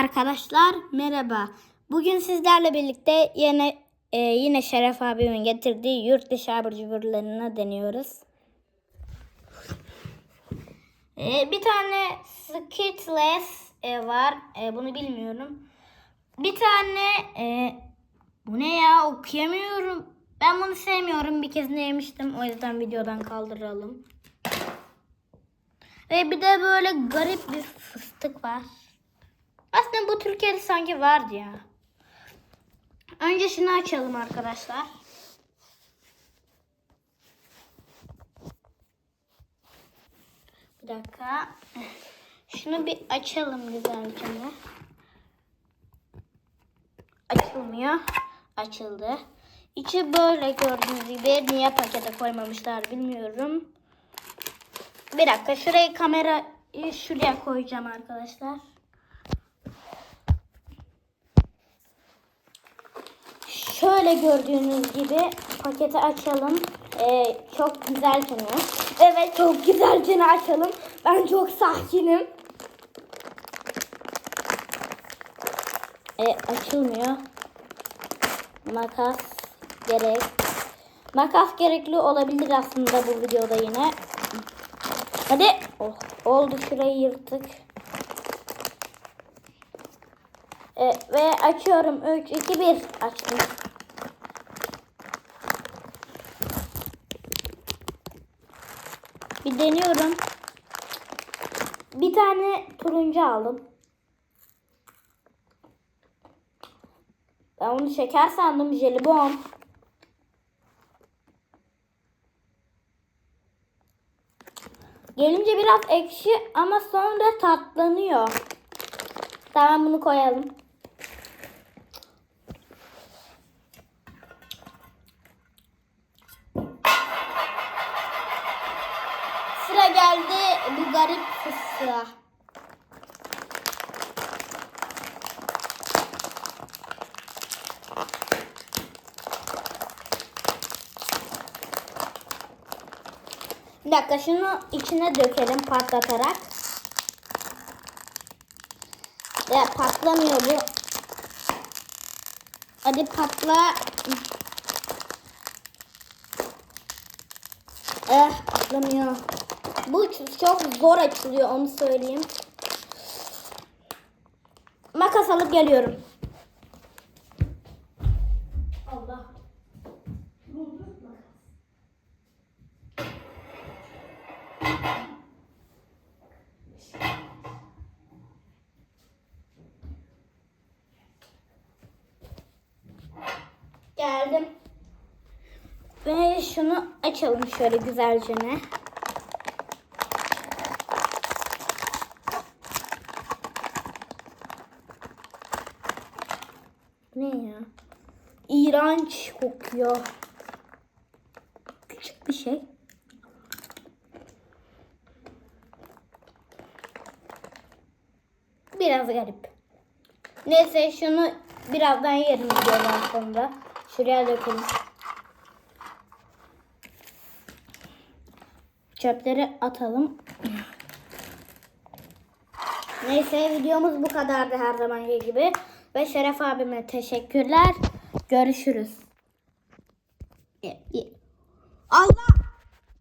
Arkadaşlar merhaba. Bugün sizlerle birlikte yine e, yine Şeref abimin getirdiği yurt dışı abur cuburlarını deniyoruz. E, bir tane Skittles e, var. E, bunu bilmiyorum. Bir tane e, bu ne ya okuyamıyorum. Ben bunu sevmiyorum. Bir kez yemiştim. O yüzden videodan kaldıralım. Ve bir de böyle garip bir fıstık var. Aslında bu Türkiye'de sanki vardı ya. Önce şunu açalım arkadaşlar. Bir dakika. Şunu bir açalım güzelce. Açılmıyor. Açıldı. İçi böyle gördüğünüz gibi niye pakete koymamışlar bilmiyorum. Bir dakika şurayı kamerayı şuraya koyacağım arkadaşlar. Şöyle gördüğünüz gibi paketi açalım. Ee, çok güzelce Evet çok güzelce açalım. Ben çok sakinim. Ee, açılmıyor. Makas gerek. Makas gerekli olabilir aslında bu videoda yine. Hadi. Oh, oldu şurayı yırtık. E, ve açıyorum. 3, 2, 1. Açtım. Bir deniyorum. Bir tane turuncu aldım. Ben onu şeker sandım. Jelibon. Gelince biraz ekşi ama sonra tatlanıyor. Tamam bunu koyalım. Garip fıstığa. Bir dakika şunu içine dökelim patlatarak. Ya patlamıyor bu. Hadi patla. Eh patlamıyor. Bu çok zor açılıyor onu söyleyeyim. Makas alıp geliyorum. Allah. Geldim. Ve şunu açalım şöyle güzelce ne. Ne ya? İğrenç kokuyor. Küçük bir şey. Biraz garip. Neyse şunu birazdan yerim videodan sonra. Şuraya dökelim. Çöpleri atalım. Neyse videomuz bu kadardı her zamanki gibi ve Şeref abime teşekkürler. Görüşürüz. Allah